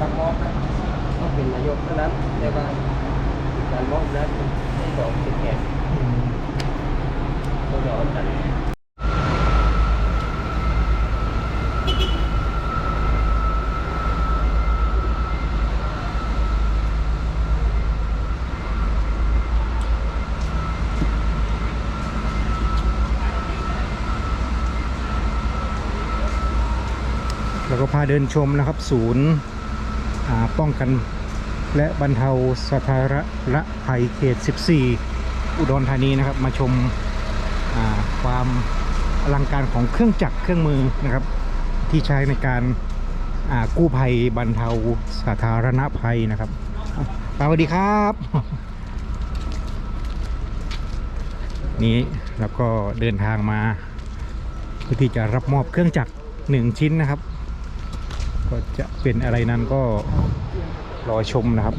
บางมองนะต้องเป็นนายกเท่านั้นแต่ว่าการมองนั้นไม่จองเป็นแก่ แล้วก็พาเดินชมนะครับ ศูนย์ป้องกันและบรรเทาสาธารณภัยเขต 14 อุดรธานีนะครับ มาชมาความอลังการของเครื่องจักรเครื่องมือนะครับ ที่ใช้ในการากู้ภัยบรรเทาสาธารณภัยนะครับสวัสดีครับ นี้แล้วก็เดินทางมาเพื่อที่จะรับมอบเครื่องจักรหนึ่งชิ้นนะครับ ก็จะเป็นอะไรนั้นก็รอชมนะครับ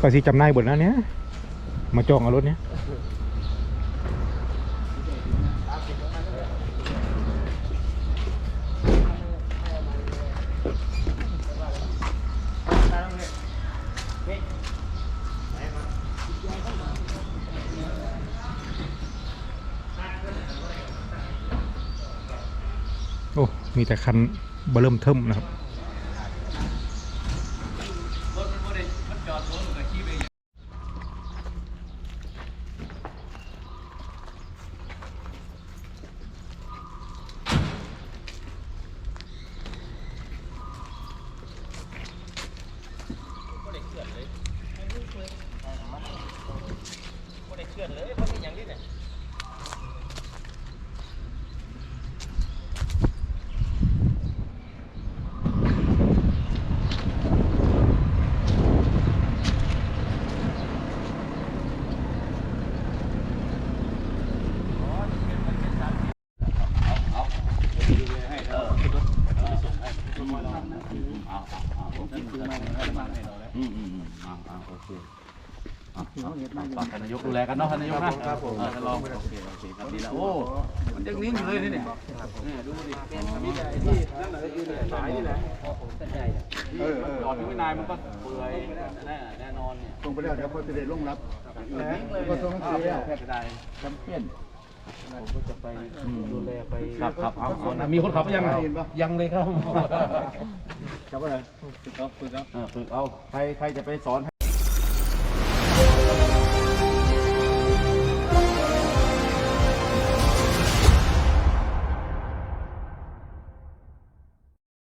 ก็สิจำนายบนแล้วเนี้ยมาจองเอารถเนี้ย โอ้ มีแต่คันเบอร์เริ่มเทิมนะครับอื มอืมอืมอ่าอ่าโอเคอะอะฝากท่านนายกดูแลกันเนาะท่านนายกนะครับผมท่านรองโอเคโอเคครับดีแล้วโอ้มันยังนิ่งอยู่เลยนี่เนี่ยเนี่ยดูดิมีแต่ที่นั่นแหละคือเนี่ยสายนี่แหละเออเออจอดอยู่ไม่นานมันก็เปื่อยแน่แน่นอนเนี่ยตรงไปแล้วเดี๋ยวพอจะได้ลงรับนิ่งเลยก็ต้องเสียแค่ได้จำเป็น ผมก็จะไปดูแลไปครับครับเอาเอานะมีคนขับหรือยังยังเลยครับ ครับอะไรฝึกเอาฝึกเอา เออฝึกเอา ใครใครจะไปสอน